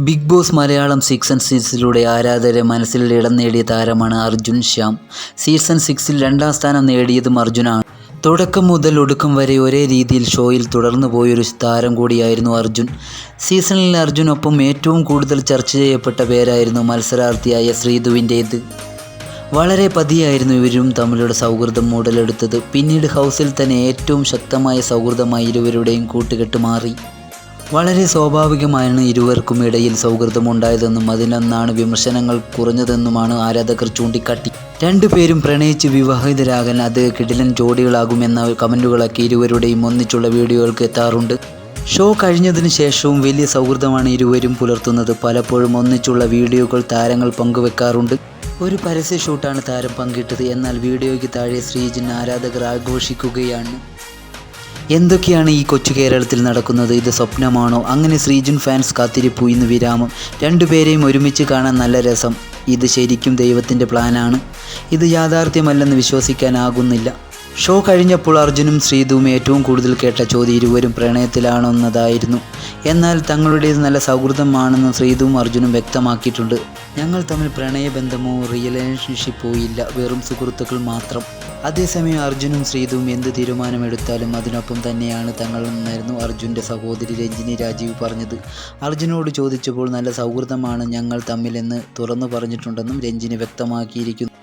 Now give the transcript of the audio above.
Big boss Malayalam season സിക്സിലൂടെ ആരാധകരെ മനസ്സിൽ ഇടം നേടിയ താരമാണ് അർജുൻ ശ്യാം. സീസൺ സിക്സിൽ രണ്ടാം സ്ഥാനം നേടിയതും അർജുനാണ്. തുടക്കം മുതൽ ഒടുക്കം വരെ ഒരേ രീതിയിൽ ഷോയിൽ തുടർന്നു പോയൊരു താരം കൂടിയായിരുന്നു അർജുൻ. സീസണിൽ അർജുനൊപ്പം ഏറ്റവും കൂടുതൽ ചർച്ച ചെയ്യപ്പെട്ട പേരായിരുന്നു മത്സരാർത്ഥിയായ ശ്രീധുവിന്റേത് വളരെ പതിയായിരുന്നു ഇവരും തമ്മിലുള്ള സൗഹൃദം ഉടലെടുത്തത് പിന്നീട് ഹൗസിൽ തന്നെ ഏറ്റവും ശക്തമായ സൗഹൃദമായി ഇരുവരുടെയും കൂട്ടുകെട്ട് മാറി. വളരെ സ്വാഭാവികമായാണ് ഇരുവർക്കും ഇടയിൽ സൗഹൃദമുണ്ടായതെന്നും അതിനൊന്നാണ് വിമർശനങ്ങൾ കുറഞ്ഞതെന്നുമാണ് ആരാധകർ ചൂണ്ടിക്കാട്ടി. രണ്ടുപേരും പ്രണയിച്ച് വിവാഹിതരാകാൻ അത് കിടിലൻ ജോഡികളാകുമെന്ന കമന്റുകളൊക്കെ ഇരുവരുടെയും ഒന്നിച്ചുള്ള വീഡിയോകൾക്ക് എത്താറുണ്ട്. ഷോ കഴിഞ്ഞതിന് ശേഷവും വലിയ സൗഹൃദമാണ് ഇരുവരും പുലർത്തുന്നത്. പലപ്പോഴും ഒന്നിച്ചുള്ള വീഡിയോകൾ താരങ്ങൾ പങ്കുവെക്കാറുണ്ട്. ഒരു പരസ്യ ഷൂട്ടാണ് താരം പങ്കിട്ടത്. എന്നാൽ വീഡിയോയ്ക്ക് താഴെ ശ്രീജിൻ ആരാധകർ ആഘോഷിക്കുകയാണ്. എന്തൊക്കെയാണ് ഈ കൊച്ചു കേരളത്തിൽ നടക്കുന്നത്? ഇത് സ്വപ്നമാണോ? അങ്ങനെ ശ്രീജുൻ ഫാൻസ് കാത്തിരിപ്പു ഇന്ന് വിരാമം. രണ്ടുപേരെയും ഒരുമിച്ച് കാണാൻ നല്ല രസം. ഇത് ശരിക്കും ദൈവത്തിന്റെ പ്ലാനാണ് ഇത് യാഥാർത്ഥ്യമല്ലെന്ന് വിശ്വസിക്കാനാകുന്നില്ല. ഷോ കഴിഞ്ഞപ്പോൾ അർജുനും ശ്രീധുവും ഏറ്റവും കൂടുതൽ കേട്ട ചോദ്യം ഇരുവരും പ്രണയത്തിലാണെന്നതായിരുന്നു. എന്നാൽ തങ്ങളുടേത് നല്ല സൗഹൃദമാണെന്ന് ശ്രീധുവും അർജുനും വ്യക്തമാക്കിയിട്ടുണ്ട്. ഞങ്ങൾ തമ്മിൽ പ്രണയബന്ധമോ റിലേഷൻഷിപ്പോ ഇല്ല. വെറും സുഹൃത്തുക്കൾ മാത്രം. അതേസമയം അർജുനും ശ്രീധുവും എന്ത് തീരുമാനമെടുത്താലും അതിനൊപ്പം തന്നെയാണ് തങ്ങളെന്നായിരുന്നു അർജുന്റെ സഹോദരി രഞ്ജിനി രാജീവ് പറഞ്ഞത്. അർജുനോട് ചോദിച്ചപ്പോൾ നല്ല സൗഹൃദമാണ് ഞങ്ങൾ തമ്മിലെന്ന് തുറന്നു പറഞ്ഞിട്ടുണ്ടെന്നും രഞ്ജിനി വ്യക്തമാക്കിയിരിക്കുന്നു.